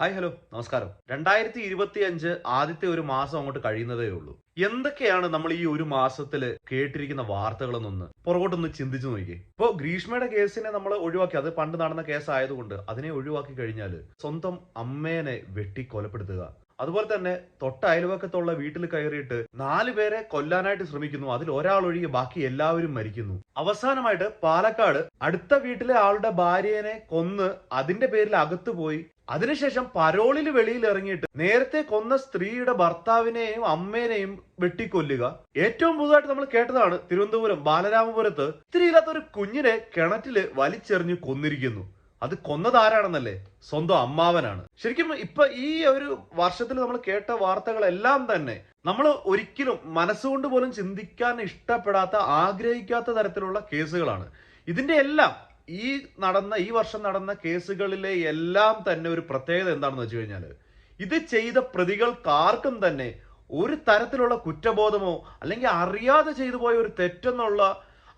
Hi hello. നമസ്കാരം. രണ്ടായിരത്തി ഇരുപത്തി അഞ്ച് ആദ്യത്തെ ഒരു മാസം അങ്ങോട്ട് കഴിയുന്നതേ ഉള്ളൂ. എന്തൊക്കെയാണ് നമ്മൾ ഈ ഒരു മാസത്തിൽ കേട്ടിരിക്കുന്ന വാർത്തകളെന്നൊന്ന് പുറകോട്ടൊന്ന് ചിന്തിച്ചു നോക്കി ഇപ്പോ ഗ്രീഷ്മയുടെ കേസിനെ നമ്മൾ ഒഴിവാക്കി അത് പണ്ട് നടന്ന കേസ് ആയതുകൊണ്ട് അതിനെ ഒഴിവാക്കി കഴിഞ്ഞാൽ സ്വന്തം അമ്മേനെ വെട്ടി കൊലപ്പെടുത്തുക അതുപോലെ തന്നെ തൊട്ട അയൽവക്കത്തുള്ള വീട്ടിൽ കയറിയിട്ട് നാല് പേരെ കൊല്ലാനായിട്ട് ശ്രമിക്കുന്നു. അതിൽ ഒരാൾ ഒഴികെ ബാക്കി എല്ലാവരും മരിക്കുന്നു. അവസാനമായിട്ട് പാലക്കാട് അടുത്ത വീട്ടിലെ ആളുടെ ഭാര്യനെ കൊന്ന് അതിന്റെ പേരിൽ അകത്തു പോയി അതിനുശേഷം പരോളിൽ വെളിയിൽ ഇറങ്ങിയിട്ട് നേരത്തെ കൊന്ന സ്ത്രീയുടെ ഭർത്താവിനെയും അമ്മേനെയും വെട്ടിക്കൊല്ലുക. ഏറ്റവും പുതുതായിട്ട് നമ്മൾ കേട്ടതാണ് തിരുവനന്തപുരം ബാലരാമപുരത്ത് ഇത്തിരിയില്ലാത്ത ഒരു കുഞ്ഞിനെ കിണറ്റിൽ വലിച്ചെറിഞ്ഞ് കൊന്നിരിക്കുന്നു. അത് കൊന്നത് ആരാണെന്നല്ലേ സ്വന്തം അമ്മാവനാണ്. ശരിക്കും ഇപ്പൊ ഈ ഒരു വർഷത്തിൽ നമ്മൾ കേട്ട വാർത്തകളെല്ലാം തന്നെ നമ്മൾ ഒരിക്കലും മനസ്സുകൊണ്ട് പോലും ചിന്തിക്കാൻ ഇഷ്ടപ്പെടാത്ത ആഗ്രഹിക്കാത്ത തരത്തിലുള്ള കേസുകളാണ്. ഇതിന്റെ എല്ലാം ഈ നടന്ന ഈ വർഷം നടന്ന കേസുകളിലെ എല്ലാം തന്നെ ഒരു പ്രത്യേകത എന്താണെന്ന് വെച്ച് കഴിഞ്ഞാൽ ഇത് ചെയ്ത പ്രതികൾക്കാർക്കും തന്നെ ഒരു തരത്തിലുള്ള കുറ്റബോധമോ അല്ലെങ്കിൽ അറിയാതെ ചെയ്തു പോയ ഒരു തെറ്റെന്നുള്ള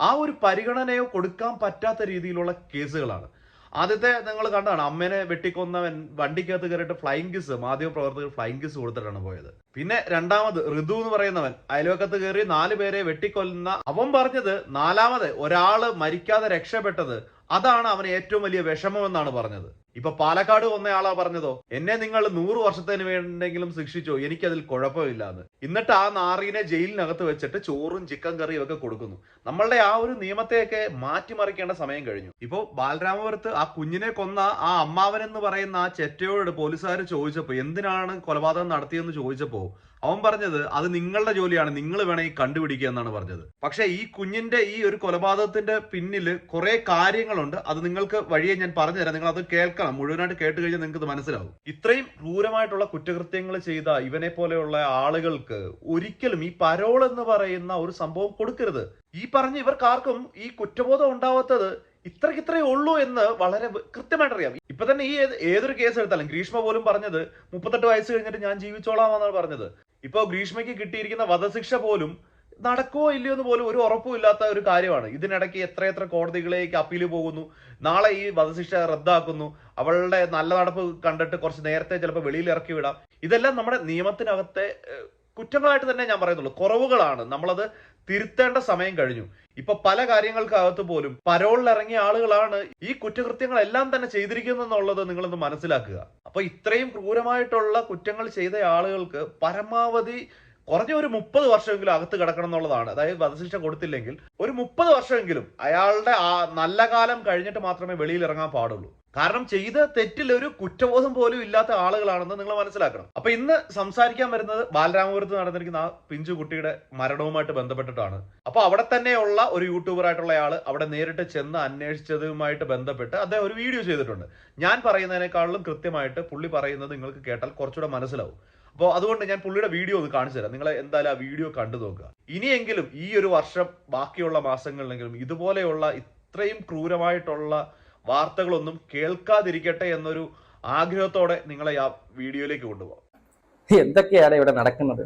ആ ഒരു പരിഗണനയോ കൊടുക്കാൻ പറ്റാത്ത രീതിയിലുള്ള കേസുകളാണ്. ആദ്യത്തെ നിങ്ങൾ കണ്ടാണ് അമ്മേനെ വെട്ടിക്കൊന്നവൻ വണ്ടിക്കകത്ത് കയറിയിട്ട് ഫ്ലൈങ് കിസ് മാധ്യമ പ്രവർത്തകർ ഫ്ലൈങ് കിസ് കൊടുത്തിട്ടാണ് പോയത്. പിന്നെ രണ്ടാമത് ഋതു എന്ന് പറയുന്നവൻ അയൽവക്കത്ത് കയറി നാല് പേരെ വെട്ടിക്കൊല്ലുന്ന അവൻ പറഞ്ഞത് നാലാമത് ഒരാൾ മരിക്കാതെ രക്ഷപ്പെട്ടത് അതാണ് അവന് ഏറ്റവും വലിയ വിഷമം എന്നാണ് പറഞ്ഞത്. ഇപ്പൊ പാലക്കാട് വന്നയാളാ പറഞ്ഞതോ? എന്നെ നിങ്ങൾ നൂറ് വർഷത്തിന് വേണ്ടെങ്കിലും ശിക്ഷിച്ചോ? എനിക്കതിൽ കുഴപ്പമില്ല എന്ന് എന്നിട്ട് ആ നാറിനെ ജയിലിനകത്ത് വെച്ചിട്ട് ചോറും ചിക്കൻ കറിയും ഒക്കെ കൊടുക്കുന്നു. നമ്മളുടെ ആ ഒരു നിയമത്തെയൊക്കെ മാറ്റിമറിക്കേണ്ട സമയം കഴിഞ്ഞു. ഇപ്പോ ബാലരാമപുരത്ത് ആ കുഞ്ഞിനെ കൊന്ന ആ അമ്മാവൻ എന്ന് പറയുന്ന ആ ചെറ്റയോട് പോലീസുകാർ ചോദിച്ചപ്പോ എന്തിനാണ് കൊലപാതകം നടത്തിയെന്ന് ചോദിച്ചപ്പോ അവൻ പറഞ്ഞത് അത് നിങ്ങളുടെ ജോലിയാണ് നിങ്ങൾ വേണമെങ്കിൽ കണ്ടുപിടിക്കുക എന്നാണ് പറഞ്ഞത്. പക്ഷെ ഈ കുഞ്ഞിന്റെ ഈ ഒരു കൊലപാതകത്തിന്റെ പിന്നിൽ കുറെ കാര്യങ്ങളുണ്ട്. അത് നിങ്ങൾക്ക് വഴിയെ ഞാൻ പറഞ്ഞുതരാം. നിങ്ങൾ അത് കേൾക്കണം. മുഴുവനായിട്ട് കേട്ട് കഴിഞ്ഞാൽ നിങ്ങൾക്ക് മനസ്സിലാവും. ഇത്രയും ക്രൂരമായിട്ടുള്ള കുറ്റകൃത്യങ്ങൾ ചെയ്ത ഇവനെ പോലെയുള്ള ആളുകൾക്ക് ഒരിക്കലും ഈ പരോൾ എന്ന് പറയുന്ന ഒരു സംഭവം കൊടുക്കരുത്. ഈ പറഞ്ഞ ഇവർക്കാർക്കും ഈ കുറ്റബോധം ഉണ്ടാവാത്തത് ഇത്രയ്ക്ക് ഇത്രയേ ഉള്ളൂ എന്ന് വളരെ കൃത്യമായിട്ട് അറിയാം ഇപ്പൊ തന്നെ ഈ ഏതൊരു കേസ് എടുത്താലും ഗ്രീഷ്മ പോലും പറഞ്ഞത് മുപ്പത്തെട്ട് വയസ്സ് കഴിഞ്ഞിട്ട് ഞാൻ ജീവിച്ചോളാം എന്നാണ് പറഞ്ഞത്. ഇപ്പൊ ഗ്രീഷ്മയ്ക്ക് കിട്ടിയിരിക്കുന്ന വധശിക്ഷ പോലും നടക്കുമോ ഇല്ലയോ എന്ന് പോലും ഒരു ഉറപ്പും ഇല്ലാത്ത ഒരു കാര്യമാണ്. ഇതിനിടയ്ക്ക് എത്രയെത്ര എത്ര കോടതികളിലേക്ക് അപ്പീൽ പോകുന്നു. നാളെ ഈ വധശിക്ഷ റദ്ദാക്കുന്നു. അവളുടെ നല്ല നടപ്പ് കണ്ടിട്ട് കുറച്ച് നേരത്തെ ചിലപ്പോൾ വെളിയിൽ ഇറക്കി വിടാം. ഇതെല്ലാം നമ്മുടെ നിയമത്തിനകത്തെ കുറ്റങ്ങളായിട്ട് തന്നെ ഞാൻ പറയുന്നുള്ളൂ. കുറവുകളാണ്. നമ്മളത് തിരുത്തേണ്ട സമയം കഴിഞ്ഞു. ഇപ്പൊ പല കാര്യങ്ങൾക്കകത്ത് പോലും പരോളിൽ ഇറങ്ങിയ ആളുകളാണ് ഈ കുറ്റകൃത്യങ്ങളെല്ലാം തന്നെ ചെയ്തിരിക്കുന്നെന്നുള്ളത് നിങ്ങളൊന്ന് മനസ്സിലാക്കുക. അപ്പൊ ഇത്രയും ക്രൂരമായിട്ടുള്ള കുറ്റങ്ങൾ ചെയ്ത ആളുകൾക്ക് പരമാവധി കുറഞ്ഞ ഒരു മുപ്പത് വർഷമെങ്കിലും അകത്ത് കിടക്കണം എന്നുള്ളതാണ്. അതായത് വധശിക്ഷ കൊടുത്തില്ലെങ്കിൽ ഒരു മുപ്പത് വർഷമെങ്കിലും അയാളുടെ ആ നല്ല കാലം കഴിഞ്ഞിട്ട് മാത്രമേ വെളിയിൽ ഇറങ്ങാൻ പാടുള്ളൂ. കാരണം ചെയ്ത തെറ്റിൽ ഒരു കുറ്റബോധം പോലും ഇല്ലാത്ത ആളുകളാണെന്ന് നിങ്ങൾ മനസ്സിലാക്കണം. അപ്പൊ ഇന്ന് സംസാരിക്കാൻ വരുന്നത് ബാലരാമപുരത്ത് നടന്നിരിക്കുന്ന ആ പിഞ്ചു കുട്ടിയുടെ മരണവുമായിട്ട് ബന്ധപ്പെട്ടിട്ടാണ്. അപ്പൊ അവിടെ തന്നെയുള്ള ഒരു യൂട്യൂബർ ആയിട്ടുള്ള ആൾ അവിടെ നേരിട്ട് ചെന്ന് അന്വേഷിച്ചതുമായിട്ട് ബന്ധപ്പെട്ട് അദ്ദേഹം ഒരു വീഡിയോ ചെയ്തിട്ടുണ്ട്. ഞാൻ പറയുന്നതിനേക്കാളും കൃത്യമായിട്ട് പുള്ളി പറയുന്നത് നിങ്ങൾക്ക് കേട്ടാൽ കുറച്ചുകൂടെ മനസ്സിലാവും. അപ്പോൾ അതുകൊണ്ട് ഞാൻ പുള്ളിയുടെ വീഡിയോ ഒന്ന് കാണിച്ചു തരാം. നിങ്ങൾ എന്തായാലും ആ വീഡിയോ കണ്ടു നോക്കുക. ഇനിയെങ്കിലും ഈ ഒരു വർഷം ബാക്കിയുള്ള മാസങ്ങളിലെങ്കിലും ഇതുപോലെയുള്ള ഇത്രയും ക്രൂരമായിട്ടുള്ള വാർത്തകളൊന്നും കേൾക്കാതിരിക്കട്ടെ എന്നൊരു ആഗ്രഹത്തോടെ നിങ്ങളെ ആ വീഡിയോയിലേക്ക് കൊണ്ടുപോകാം. എന്തൊക്കെയാണ് ഇവിടെ നടക്കുന്നത്?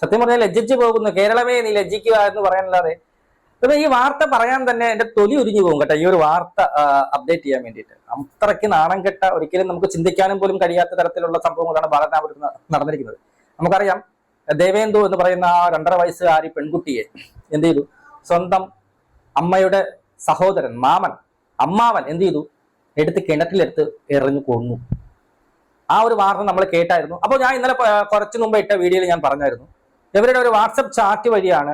സത്യം പറഞ്ഞാൽ ലജ്ജിച്ചു പോകുന്നു. കേരളമേ നീ ലജ്ജിക്കുക എന്ന് പറയാനല്ലാതെ. അപ്പൊ ഈ വാർത്ത പറയാൻ തന്നെ എന്റെ തൊലി ഉരിഞ്ഞു പോകും കേട്ടോ. ഈ ഒരു വാർത്ത അപ്ഡേറ്റ് ചെയ്യാൻ വേണ്ടിയിട്ട്. അത്രയ്ക്ക് നാണം കെട്ട ഒരിക്കലും നമുക്ക് ചിന്തിക്കാനും പോലും കഴിയാത്ത തരത്തിലുള്ള സംഭവങ്ങളാണ് ബാലനാപുരത്ത് നടന്നിരിക്കുന്നത്. നമുക്കറിയാം ദേവേന്ദു എന്ന് പറയുന്ന ആ രണ്ടര വയസ്സുകാരി പെൺകുട്ടിയെ എന്ത് ചെയ്തു? സ്വന്തം അമ്മയുടെ സഹോദരൻ മാമൻ അമ്മാവൻ എന്ത് ചെയ്തു? എടുത്ത് കിണറ്റിലെടുത്ത് എറിഞ്ഞു കൊന്നു. ആ ഒരു വാർത്ത നമ്മൾ കേട്ടായിരുന്നു. അപ്പോൾ ഞാൻ ഇന്നലെ കുറച്ച് മുമ്പ് ഇട്ട വീഡിയോയിൽ ഞാൻ പറഞ്ഞായിരുന്നു. ഇവരുടെ ഒരു വാട്സപ്പ് ചാറ്റ് വഴിയാണ്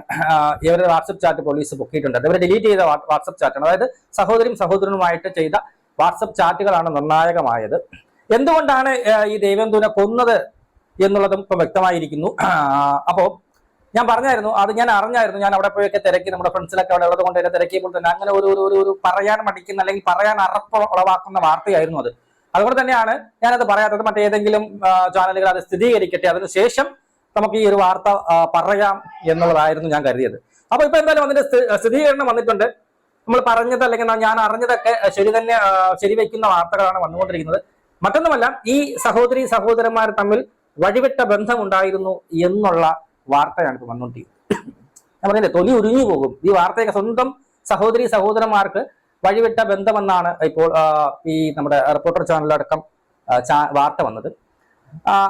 ഇവരുടെ വാട്സപ്പ് ചാറ്റ് പോലീസ് പൊക്കിയിട്ടുണ്ട്. ഇവരെ ഡിലീറ്റ് ചെയ്ത വാട്സപ്പ് ചാറ്റാണ്. അതായത് സഹോദരിയും സഹോദരനുമായിട്ട് ചെയ്ത വാട്സപ്പ് ചാറ്റുകളാണ് നിർണായകമായത്. എന്തുകൊണ്ടാണ് ഈ ദേവേന്ദുവിനെ കൊന്നത് എന്നുള്ളതും ഇപ്പൊ വ്യക്തമായിരിക്കുന്നു. അപ്പോൾ ഞാൻ പറഞ്ഞായിരുന്നു അത് ഞാൻ അറിഞ്ഞായിരുന്നു. ഞാൻ അവിടെ പോയൊക്കെ തിരക്കി നമ്മുടെ ഫ്രണ്ട്സിലൊക്കെ അവിടെ ഉള്ളത് കൊണ്ട് എന്നെ തിരക്കിയപ്പോൾ തന്നെ അങ്ങനെ ഒരു ഒരു- ഒരു പറയാൻ മടിക്കുന്ന അല്ലെങ്കിൽ പറയാൻ അറപ്പ് ഉളവാക്കുന്ന വാർത്തയായിരുന്നു അത്. അതുകൊണ്ട് തന്നെയാണ് ഞാനത് പറയാത്തത്. മറ്റേതെങ്കിലും ചാനലുകൾ അത് സ്ഥിരീകരിക്കട്ടെ അതിനുശേഷം നമുക്ക് ഈ ഒരു വാർത്ത പറയാം എന്നുള്ളതായിരുന്നു ഞാൻ കരുതിയത്. അപ്പൊ ഇപ്പൊ എന്തായാലും അതിന്റെ സ്ഥി- സ്ഥിരീകരണം വന്നിട്ടുണ്ട്. നമ്മൾ പറഞ്ഞത് അല്ലെങ്കിൽ ഞാൻ അറിഞ്ഞതൊക്കെ ശരി തന്നെ ശരി ശരിവെക്കുന്ന വാർത്തകളാണ് വന്നുകൊണ്ടിരിക്കുന്നത്. മറ്റൊന്നുമല്ല ഈ സഹോദരി സഹോദരന്മാർ തമ്മിൽ വഴിവിട്ട ബന്ധമുണ്ടായിരുന്നു എന്നുള്ള വാർത്തയാണ് ഇപ്പൊ വന്നുകൊണ്ടിരിക്കുന്നത് ഞാൻ പറഞ്ഞില്ലേ തൊലി ഉരിഞ്ഞു പോകും. ഈ വാർത്തയൊക്കെ സ്വന്തം സഹോദരി സഹോദരന്മാർക്ക് വഴിവിട്ട ബന്ധമെന്നാണ് ഇപ്പോൾ ഈ നമ്മുടെ റിപ്പോർട്ടർ ചാനലടക്കം വാർത്ത വന്നത്.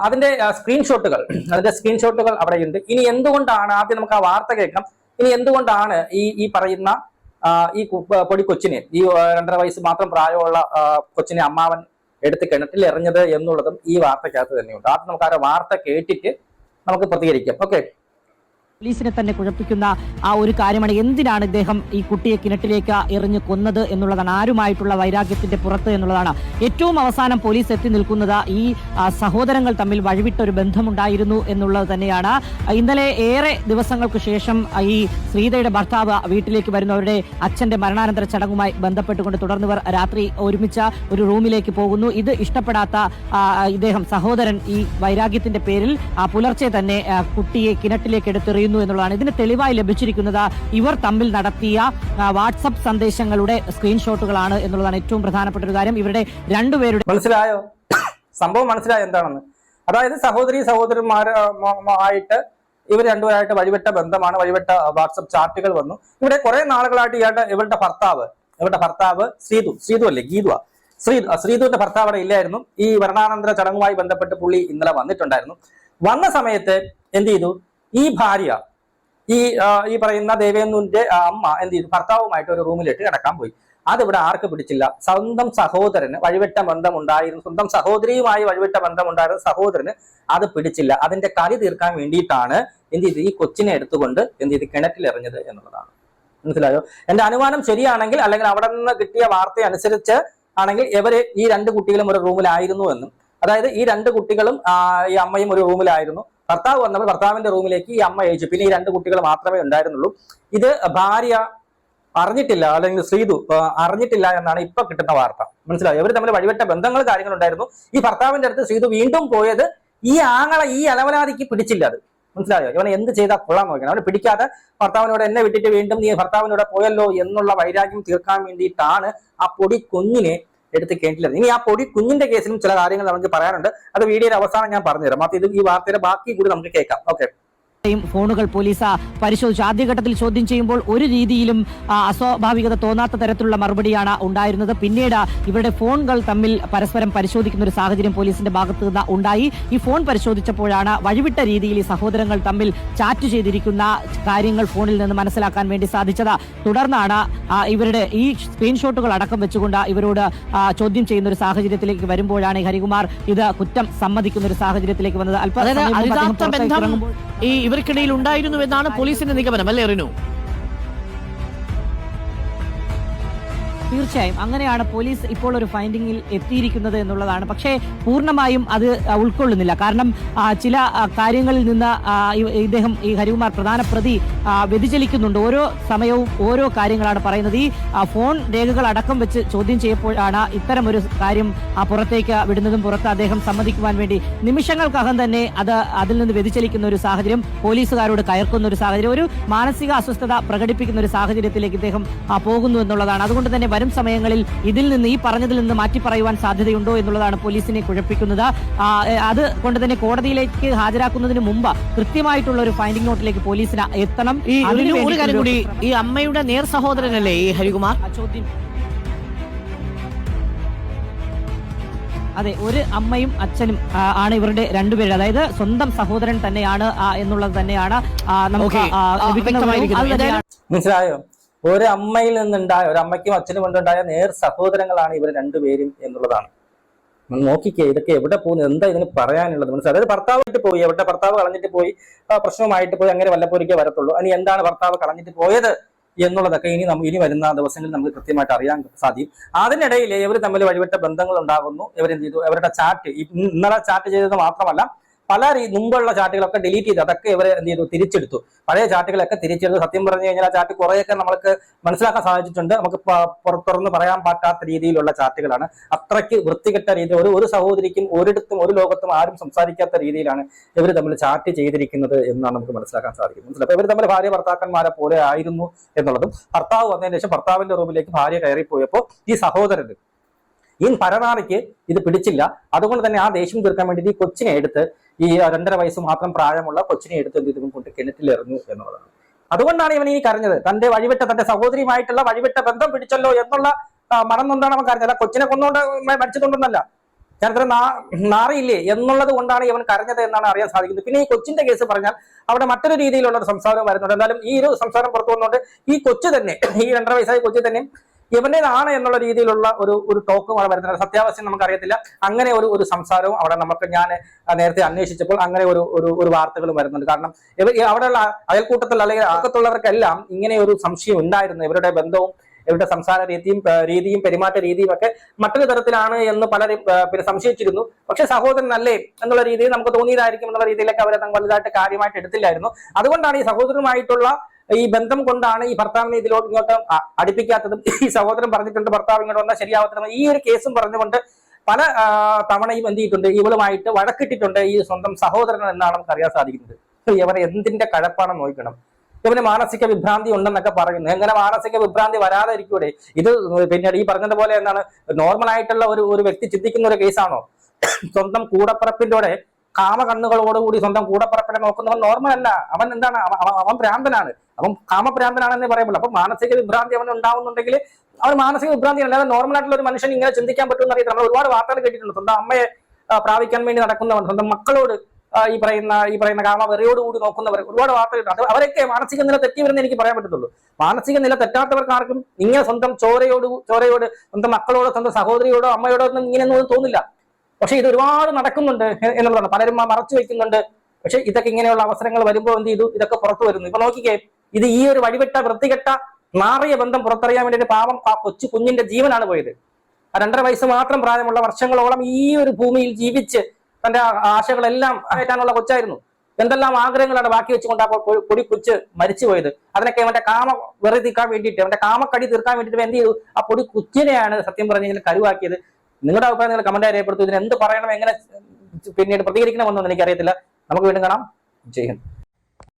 അതിന്റെ സ്ക്രീൻഷോട്ടുകൾ അതിന്റെ സ്ക്രീൻഷോട്ടുകൾ അവിടെയുണ്ട്. ഇനി എന്തുകൊണ്ടാണ് ആദ്യം നമുക്ക് ആ വാർത്ത കേൾക്കാം. ഇനി എന്തുകൊണ്ടാണ് ഈ ഈ പറയുന്ന ഈ പൊടി കൊച്ചിനെ ഈ രണ്ടര വയസ്സ് മാത്രം പ്രായമുള്ള കൊച്ചിനെ അമ്മാവൻ എടുത്ത് കിണറ്റിൽ എറിഞ്ഞത് എന്നുള്ളതും ഈ വാർത്തക്കകത്ത് തന്നെയുണ്ട്. ആദ്യം നമുക്ക് ആ വാർത്ത കേട്ടിട്ട് നമുക്ക് പ്രതികരിക്കാം. ഓക്കെ പോലീസിനെ തന്നെ കുഴപ്പിക്കുന്ന ആ ഒരു കാര്യമാണ്. എന്തിനാണ് ഇദ്ദേഹം ഈ കുട്ടിയെ കിണറ്റിലേക്ക് എറിഞ്ഞു കൊന്നത് എന്നുള്ളതാണ്? ആരുമായിട്ടുള്ള വൈരാഗ്യത്തിന്റെ പുറത്ത് എന്നുള്ളതാണ്. ഏറ്റവും അവസാനം പോലീസ് എത്തി നിൽക്കുന്നത് ഈ സഹോദരങ്ങൾ തമ്മിൽ വഴിവിട്ട ഒരു ബന്ധമുണ്ടായിരുന്നു എന്നുള്ളത് തന്നെയാണ്. ഇന്നലെ ഏറെ ദിവസങ്ങൾക്ക് ശേഷം ഈ ശ്രീതയുടെ ഭർത്താവ് വീട്ടിലേക്ക് വരുന്നവരുടെ അച്ഛന്റെ മരണാനന്തര ചടങ്ങുമായി ബന്ധപ്പെട്ടുകൊണ്ട് തുടർന്നവർ രാത്രി ഒരുമിച്ച് ഒരു റൂമിലേക്ക് പോകുന്നു. ഇത് ഇഷ്ടപ്പെടാത്ത ഇദ്ദേഹം സഹോദരൻ ഈ വൈരാഗ്യത്തിന്റെ പേരിൽ പുലർച്ചെ തന്നെ കുട്ടിയെ കിണറ്റിലേക്ക് എടുത്തെറിയുന്നു എന്നുള്ളതാണ് ഇതിന് തെളിവായി ലഭിച്ചിരിക്കുന്നത്. ഇവർ തമ്മിൽ നടത്തിയ വാട്സപ്പ് സന്ദേശങ്ങളുടെ സ്ക്രീൻഷോട്ടുകളാണ് എന്നുള്ളതാണ് ഏറ്റവും പ്രധാനപ്പെട്ട ഒരു കാര്യം. ഇവരുടെ രണ്ടുപേരുടെ മനസ്സിലായോ? സംഭവം മനസ്സിലായോ എന്താണെന്ന്? അതായത് സഹോദരി സഹോദരന്മാരായിട്ട് ഇവർ രണ്ടുപേരായിട്ട് വഴിവിട്ട ബന്ധമാണ്. വഴിവിട്ട വാട്സപ്പ് ചാറ്റുകൾ വന്നു. ഇവിടെ കുറെ നാളുകളായിട്ട് ഇയാളുടെ ഇവരുടെ ഭർത്താവ് ഇവരുടെ ഭർത്താവ് ശ്രീതു ശ്രീതു അല്ലേ? ഗീതുവ. ശ്രീ ശ്രീതുവിന്റെ ഭർത്താവ് അവിടെ ഇല്ലായിരുന്നു. ഈ വരണാനന്തര ചടങ്ങുമായി ബന്ധപ്പെട്ട് പുള്ളി ഇന്നലെ വന്നിട്ടുണ്ടായിരുന്നു. വന്ന സമയത്ത് എന്ത് ചെയ്തു? ഈ ഭാര്യ ഈ ഈ പറയുന്ന ദേവേന്ദുവിന്റെ അമ്മ എന്ത് ചെയ്തു? ഭർത്താവുമായിട്ട് ഒരു റൂമിലിട്ട് കിടക്കാൻ പോയി. അതിവിടെ ആർക്ക് പിടിച്ചില്ല. സ്വന്തം സഹോദരന് വഴിവിട്ട ബന്ധമുണ്ടായിരുന്നു. സ്വന്തം സഹോദരിയുമായി വഴിവിട്ട ബന്ധം ഉണ്ടായിരുന്ന സഹോദരന് അത് പിടിച്ചില്ല. അതിന്റെ കലി തീർക്കാൻ വേണ്ടിയിട്ടാണ് എന്ത് ചെയ്ത് ഈ കൊച്ചിനെ എടുത്തുകൊണ്ട് എന്ത് ചെയ്ത് കിണറ്റിൽ എറിഞ്ഞത് എന്നുള്ളതാണ്. മനസ്സിലായോ? എന്റെ അനുമാനം ശരിയാണെങ്കിൽ അല്ലെങ്കിൽ അവിടെ നിന്ന് കിട്ടിയ വാർത്ത അനുസരിച്ച് ആണെങ്കിൽ ഇവർ ഈ രണ്ട് കുട്ടികളും ഒരു റൂമിലായിരുന്നു എന്നും. അതായത് ഈ രണ്ട് കുട്ടികളും ഈ അമ്മയും ഒരു റൂമിലായിരുന്നു. ഭർത്താവ് വന്നപ്പോൾ ഭർത്താവിന്റെ റൂമിലേക്ക് ഈ അമ്മ അയച്ചു പിന്നെ ഈ രണ്ട് കുട്ടികൾ മാത്രമേ ഉണ്ടായിരുന്നുള്ളൂ. ഇത് ഭാര്യ അറിഞ്ഞിട്ടില്ല അല്ലെങ്കിൽ ശ്രീതു അറിഞ്ഞിട്ടില്ല എന്നാണ് ഇപ്പൊ കിട്ടുന്ന വാർത്ത. മനസ്സിലായി? ഇവർ തമ്മിൽ വഴിപെട്ട ബന്ധങ്ങൾ കാര്യങ്ങളുണ്ടായിരുന്നു. ഈ ഭർത്താവിന്റെ അടുത്ത് ശ്രീതു വീണ്ടും പോയത് ഈ ആങ്ങളെ ഈ അലവലാതിക്ക് പിടിച്ചില്ല അത്. മനസ്സിലായോ? ഇവനെ എന്ത് ചെയ്താൽ കൊള്ളാൻ നോക്കണം. അവനെ പിടിക്കാതെ ഭർത്താവിനോട് എന്നെ വിട്ടിട്ട് വീണ്ടും നീ ഭർത്താവിനോട് പോയല്ലോ എന്നുള്ള വൈരാഗ്യം തീർക്കാൻ വേണ്ടിയിട്ടാണ് ആ പൊടി കുഞ്ഞിനെ എടുത്ത് കേട്ടില്ല. ഇനി ആ പൊടി കുഞ്ഞിന്റെ കേസിലും ചില കാര്യങ്ങൾ നമുക്ക് പറയാനുണ്ട്. അത് വീഡിയോയുടെ അവസാനം ഞാൻ പറഞ്ഞുതരാം. അപ്പൊ ഇത് ഈ വാർത്തയുടെ ബാക്കി കൂടി നമുക്ക് കേൾക്കാം. ഓക്കെ. ഫോണുകൾ പോലീസ് പരിശോധിച്ചു. ആദ്യഘട്ടത്തിൽ ചോദ്യം ചെയ്യുമ്പോൾ ഒരു രീതിയിലും അസ്വാഭാവികത തോന്നാത്ത തരത്തിലുള്ള മറുപടിയാണ് ഉണ്ടായിരുന്നത്. പിന്നീട് ഇവരുടെ ഫോണുകൾ തമ്മിൽ പരസ്പരം പരിശോധിക്കുന്ന ഒരു സാഹചര്യം പോലീസിന്റെ ഭാഗത്ത് നിന്ന് ഉണ്ടായി. ഈ ഫോൺ പരിശോധിച്ചപ്പോഴാണ് വഴിവിട്ട രീതിയിൽ ഈ സഹോദരങ്ങൾ തമ്മിൽ ചാറ്റ് ചെയ്തിരിക്കുന്ന കാര്യങ്ങൾ ഫോണിൽ നിന്ന് മനസ്സിലാക്കാൻ വേണ്ടി സാധിച്ചത്. തുടർന്നാണ് ഇവരുടെ ഈ സ്ക്രീൻഷോട്ടുകൾ അടക്കം വെച്ചുകൊണ്ട് ഇവരോട് ചോദ്യം ചെയ്യുന്ന ഒരു സാഹചര്യത്തിലേക്ക് വരുമ്പോഴാണ് ഹരികുമാർ ഇത് കുറ്റം സമ്മതിക്കുന്ന ഒരു സാഹചര്യത്തിലേക്ക് വന്നത്. അല്പ ഈ ഇവർക്കിടയിൽ ഉണ്ടായിരുന്നു എന്നാണ് പോലീസിന്റെ നിഗമനം അല്ലേ റിനു? തീർച്ചയായും. അങ്ങനെയാണ് പോലീസ് ഇപ്പോൾ ഒരു ഫൈൻഡിങ്ങിൽ എത്തിയിരിക്കുന്നത് എന്നുള്ളതാണ്. പക്ഷേ പൂർണമായും അത് ഉൾക്കൊള്ളുന്നില്ല. കാരണം ചില കാര്യങ്ങളിൽ നിന്ന് ഇദ്ദേഹം ഈ ഹരികുമാർ പ്രധാന പ്രതി വ്യതിചലിക്കുന്നുണ്ട്. ഓരോ സമയവും ഓരോ കാര്യങ്ങളാണ് പറയുന്നത്. ഈ ഫോൺ രേഖകൾ അടക്കം വെച്ച് ചോദ്യം ചെയ്യപ്പോഴാണ് ഇത്തരം ഒരു കാര്യം പുറത്തേക്ക് വിടുന്നതും പുറത്ത് അദ്ദേഹം സമ്മതിക്കുവാൻ വേണ്ടി നിമിഷങ്ങൾക്കകം തന്നെ അത് അതിൽ നിന്ന് വ്യതിചലിക്കുന്ന ഒരു സാഹചര്യം പോലീസുകാരോട് കയർക്കുന്ന ഒരു സാഹചര്യം ഒരു മാനസിക അസ്വസ്ഥത പ്രകടിപ്പിക്കുന്ന ഒരു സാഹചര്യത്തിലേക്ക് ഇദ്ദേഹം പോകുന്നു എന്നുള്ളതാണ്. അതുകൊണ്ട് തന്നെ വരും സമയങ്ങളിൽ ഇതിൽ നിന്ന് ഈ പറഞ്ഞതിൽ നിന്ന് മാറ്റി പറയുവാൻ സാധ്യതയുണ്ടോ എന്നുള്ളതാണ് പോലീസിനെ കുഴപ്പിക്കുന്നത്. അത് കൊണ്ട് തന്നെ കോടതിയിലേക്ക് ഹാജരാക്കുന്നതിന് മുമ്പ് കൃത്യമായിട്ടുള്ള ഒരു ഫൈൻഡിംഗ് നോട്ടിലേക്ക് പോലീസിന് എത്തണം. ഈ ഒരു കാര്യം കൂടി ഈ അമ്മയുടെ നേർ സഹോദരനല്ലേ ഈ ഹരികുമാർ? ചോദ്യം. അതെ ഒരു അമ്മയും അച്ഛനും ആണ് ഇവരുടെ രണ്ടുപേര് അതായത് സ്വന്തം സഹോദരൻ തന്നെയാണ് എന്നുള്ളത് തന്നെയാണ് നമുക്ക് മനസ്സിലായോ? ഒരു അമ്മയിൽ നിന്നുണ്ടായ ഒരു അച്ഛനും കൊണ്ടുണ്ടായ നേർ സഹോദരങ്ങളാണ് ഇവർ രണ്ടുപേരും എന്നുള്ളതാണ്. നോക്കിക്കേ ഇതൊക്കെ എവിടെ പോകുന്നു? എന്താ ഇതിന് പറയാനുള്ളത്? മനസ്സിലായി? അതായത് ഭർത്താവായിട്ട് പോയി എവിടെ ഭർത്താവ് കളഞ്ഞിട്ട് പോയി പ്രശ്നവുമായിട്ട് പോയി അങ്ങനെ വല്ലപ്പോരിക്കേ വരത്തുള്ളൂ. ഇനി എന്താണ് ഭർത്താവ് കളഞ്ഞിട്ട് പോയത് എന്നുള്ളതൊക്കെ ഇനി ഇനി വരുന്ന ദിവസങ്ങളിൽ നമുക്ക് കൃത്യമായിട്ട് അറിയാൻ സാധിക്കും. അതിനിടയിൽ ഇവർ തമ്മിൽ വഴിവിട്ട ബന്ധങ്ങൾ ഉണ്ടാകുന്നു ഇവരെന്ത് ചെയ്തു? അവരുടെ ചാറ്റ് ഇന്നലെ ചാറ്റ് ചെയ്തത് മാത്രമല്ല പല മുമ്പുള്ള ചാറ്റുകളൊക്കെ ഡിലീറ്റ് ചെയ്തു അതൊക്കെ ഇവർ എന്ത് ചെയ്തു? തിരിച്ചെടുത്തു. പഴയ ചാറ്റുകളൊക്കെ തിരിച്ചെടുത്തു സത്യം പറഞ്ഞു കഴിഞ്ഞാൽ ആ ചാറ്റ് കുറേയൊക്കെ നമ്മൾക്ക് മനസ്സിലാക്കാൻ സാധിച്ചിട്ടുണ്ട്. നമുക്ക് പുറത്തുറന്ന് പറയാൻ പറ്റാത്ത രീതിയിലുള്ള ചാറ്റുകളാണ് അത്രയ്ക്ക് വൃത്തികെട്ട രീതിയിൽ ഒരു ഒരു സഹോദരിക്കും ഒരിടത്തും ഒരു ലോകത്തും ആരും സംസാരിക്കാത്ത രീതിയിലാണ് ഇവർ തമ്മിൽ ചാറ്റ് ചെയ്തിരിക്കുന്നത് എന്നാണ് നമുക്ക് മനസ്സിലാക്കാൻ സാധിക്കുന്നത്. മനസ്സിലായി? ഇവർ തമ്മിൽ ഭാര്യ ഭർത്താക്കന്മാരെ പോലെ ആയിരുന്നു എന്നുള്ളതും ഭർത്താവ് വന്നതിന് ശേഷം ഭർത്താവിന്റെ റൂമിലേക്ക് ഭാര്യ കയറിപ്പോയപ്പോൾ ഈ സഹോദരൻ ഈ പരനാറിക്ക് ഇത് പിടിച്ചില്ല. അതുകൊണ്ട് തന്നെ ആ ദേഷ്യം തീർക്കാൻ വേണ്ടി ഈ കൊച്ചിനെ എടുത്ത് ഈ രണ്ടര വയസ്സ് മാത്രം പ്രായമുള്ള കൊച്ചിനെ എടുത്ത് എന്ത് ചെയ്തു? കൊണ്ട് കിണറ്റിലെറിഞ്ഞു എന്നുള്ളതാണ്. അതുകൊണ്ടാണ് ഇവൻ ഇനി കരഞ്ഞത്. തന്റെ വഴിവിട്ട തന്റെ സഹോദരിയുമായിട്ടുള്ള വഴിവിട്ട ബന്ധം പിടിച്ചല്ലോ എന്നുള്ള മണം നൊന്താണ് അവൻ കരഞ്ഞത്. അല്ല കൊച്ചിനെ കൊന്നുകൊണ്ട് മരിച്ചതുകൊണ്ടൊന്നല്ല ചരിത്രം നാ നാറിയില്ലേ? എന്നുള്ളത് കൊണ്ടാണ് ഇവൻ കരഞ്ഞത് എന്നാണ് അറിയാൻ സാധിക്കുന്നത്. പിന്നെ ഈ കൊച്ചിന്റെ കേസ് പറഞ്ഞാൽ അവിടെ മറ്റൊരു രീതിയിലുള്ള ഒരു സംസാരം വരുന്നുണ്ട്. എന്തായാലും ഈ ഒരു സംസാരം പുറത്തു വന്നുകൊണ്ട് ഈ കൊച്ചു തന്നെ ഈ രണ്ടര വയസ്സായ കൊച്ചു തന്നെ ഇവന്റേതാണ് എന്നുള്ള രീതിയിലുള്ള ഒരു ഒരു ടോക്കും അവിടെ വരുന്നുണ്ട്. സത്യാവസ്ഥ നമുക്കറിയത്തില്ല. അങ്ങനെ ഒരു ഒരു സംസാരവും അവിടെ നമുക്ക് ഞാൻ നേരത്തെ അന്വേഷിച്ചപ്പോൾ അങ്ങനെ ഒരു ഒരു ഒരു വാർത്തകളും വരുന്നുണ്ട്. കാരണം അവിടെയുള്ള അയൽക്കൂട്ടത്തിൽ അല്ലെങ്കിൽ അകത്തുള്ളവർക്കെല്ലാം ഇങ്ങനെ ഒരു സംശയം ഉണ്ടായിരുന്നു. ഇവരുടെ ബന്ധവും ഇവരുടെ സംസാര രീതിയും രീതിയും പെരുമാറ്റ രീതിയും ഒക്കെ മറ്റൊരു തരത്തിലാണ് എന്ന് പലരും പിന്നെ സംശയിച്ചിരുന്നു. പക്ഷെ സഹോദരൻ അല്ലേ എന്നുള്ള രീതിയിൽ നമുക്ക് തോന്നിയതായിരിക്കും എന്നുള്ള രീതിയിലൊക്കെ അവരെ വലുതായിട്ട് കാര്യമായിട്ട് എടുത്തില്ലായിരുന്നു. അതുകൊണ്ടാണ് ഈ സഹോദരനുമായിട്ടുള്ള ഈ ബന്ധം കൊണ്ടാണ് ഈ ഭർത്താവിനെ ഇതിലോട്ട് ഇങ്ങോട്ട് അടുപ്പിക്കാത്തതും ഈ സഹോദരൻ പറഞ്ഞിട്ടുണ്ട് ഭർത്താവ് ഇങ്ങോട്ട് വന്നാൽ ശരിയാവത്തണം ഈ ഒരു കേസും പറഞ്ഞുകൊണ്ട് പല തവണയും എന്ത് ചെയ്തിട്ടുണ്ട്? ഇവളുമായിട്ട് വഴക്കിട്ടിട്ടുണ്ട് ഈ സ്വന്തം സഹോദരൻ എന്നാണ് നമുക്ക് അറിയാൻ സാധിക്കുന്നത് ഇവനെ എന്തിന്റെ കഴപ്പാണെന്ന് നോക്കണം? ഇവന് മാനസിക വിഭ്രാന്തി ഉണ്ടെന്നൊക്കെ പറയുന്നു. എങ്ങനെ മാനസിക വിഭ്രാന്തി വരാതെ ഇരിക്കൂടെ ഇത് പിന്നീട് ഈ പറഞ്ഞതുപോലെ എന്താണ് നോർമൽ ആയിട്ടുള്ള ഒരു ഒരു വ്യക്തി ചിന്തിക്കുന്ന ഒരു കേസാണോ സ്വന്തം കൂടപ്പറപ്പിന്റെ കാമ കണ്ണുകളോടുകൂടി സ്വന്തം കൂടപ്പറപ്പിനെ നോക്കുന്നവൻ നോർമൽ അല്ല അവൻ എന്താണ്? അവ- അവ- അവൻ ഭ്രാന്തനാണ് അപ്പം കാമഭ്രാന്തനാണെന്നേ പറയുമ്പോൾ അപ്പൊ മാനസിക വിഭ്രാന്തി അവൻ ഉണ്ടാവുന്നുണ്ടെങ്കിൽ അവൻ മാനസിക വിഭ്രാന്തി അല്ലാതെ നോർമൽ ആയിട്ടുള്ള ഒരു മനുഷ്യൻ ഇങ്ങനെ ചിന്തിക്കാൻ പറ്റുമെന്ന് അറിയാം നമ്മൾ ഒരുപാട് വാർത്തകൾ കേട്ടിട്ടുണ്ട്. സ്വന്തം അമ്മയെ പ്രാപിക്കാൻ വേണ്ടി നടക്കുന്നവൻ സ്വന്തം മക്കളോട് ഈ പറയുന്ന ഈ പറയുന്ന കാമവെറിയോടുകൂടി നോക്കുന്നവർ ഒരുപാട് വാർത്തകൾ അത് അവരൊക്കെ മാനസിക നില തെറ്റിയവരെന്ന് എനിക്ക് പറയാൻ പറ്റത്തുള്ളൂ. മാനസിക നില തെറ്റാത്തവർക്ക് ആർക്കും ഇങ്ങനെ സ്വന്തം ചോരയോട് ചോരയോട് സ്വന്തം മക്കളോടോ സ്വന്തം സഹോദരിയോടോ അമ്മയോടോ ഒന്നും ഇങ്ങനെയൊന്നും തോന്നില്ല. പക്ഷെ ഇത് ഒരുപാട് നടക്കുന്നുണ്ട് എന്നുള്ളതാണ്. പലരും മറച്ചു വെക്കുന്നുണ്ട്. പക്ഷെ ഇതൊക്കെ ഇങ്ങനെയുള്ള അവസരങ്ങൾ വരുമ്പോൾ എന്ത് ചെയ്തു? ഇതൊക്കെ പുറത്തു വരുന്നു. ഇപ്പൊ നോക്കിക്കേ ഇത് ഈ ഒരു വഴിവിട്ട വൃത്തികെട്ട നാറിയ ബന്ധം പുറത്തറിയാൻ വേണ്ടിയിട്ട് പാവം ആ കൊച്ചു കുഞ്ഞിന്റെ ജീവനാണ് പോയത്. രണ്ടര വയസ്സ് മാത്രം പ്രായമുള്ള വർഷങ്ങളോളം ഈ ഒരു ഭൂമിയിൽ ജീവിച്ച് തന്റെ ആശകളെല്ലാം അകറ്റാനുള്ള കൊച്ചായിരുന്നു. എന്തെല്ലാം ആഗ്രഹങ്ങളാണ് ബാക്കി വെച്ചുകൊണ്ട് ആ കൊടി കൊച്ച് മരിച്ചു പോയത് അതിനൊക്കെ അവന്റെ കാമ വെറുതെ തീർക്കാൻ വേണ്ടിയിട്ട് അവന്റെ കാമക്കടി തീർക്കാൻ വേണ്ടിയിട്ട് എന്ത് ചെയ്തു? ആ പൊടി കുച്ചിനെയാണ് സത്യം പറഞ്ഞു കഴിഞ്ഞാൽ കരുവാക്കിയത്. നിങ്ങളുടെ അഭിപ്രായം നിങ്ങൾ കമന്റ് രേഖപ്പെടുത്തും. ഇതിന് എന്ത് പറയണം എങ്ങനെ പിന്നീട് പ്രതികരിക്കണമെന്നൊന്നും എനിക്കറിയത്തില്ല. നമുക്ക് വീണ്ടും കാണാം. ജയ് ഹിന്ദ്.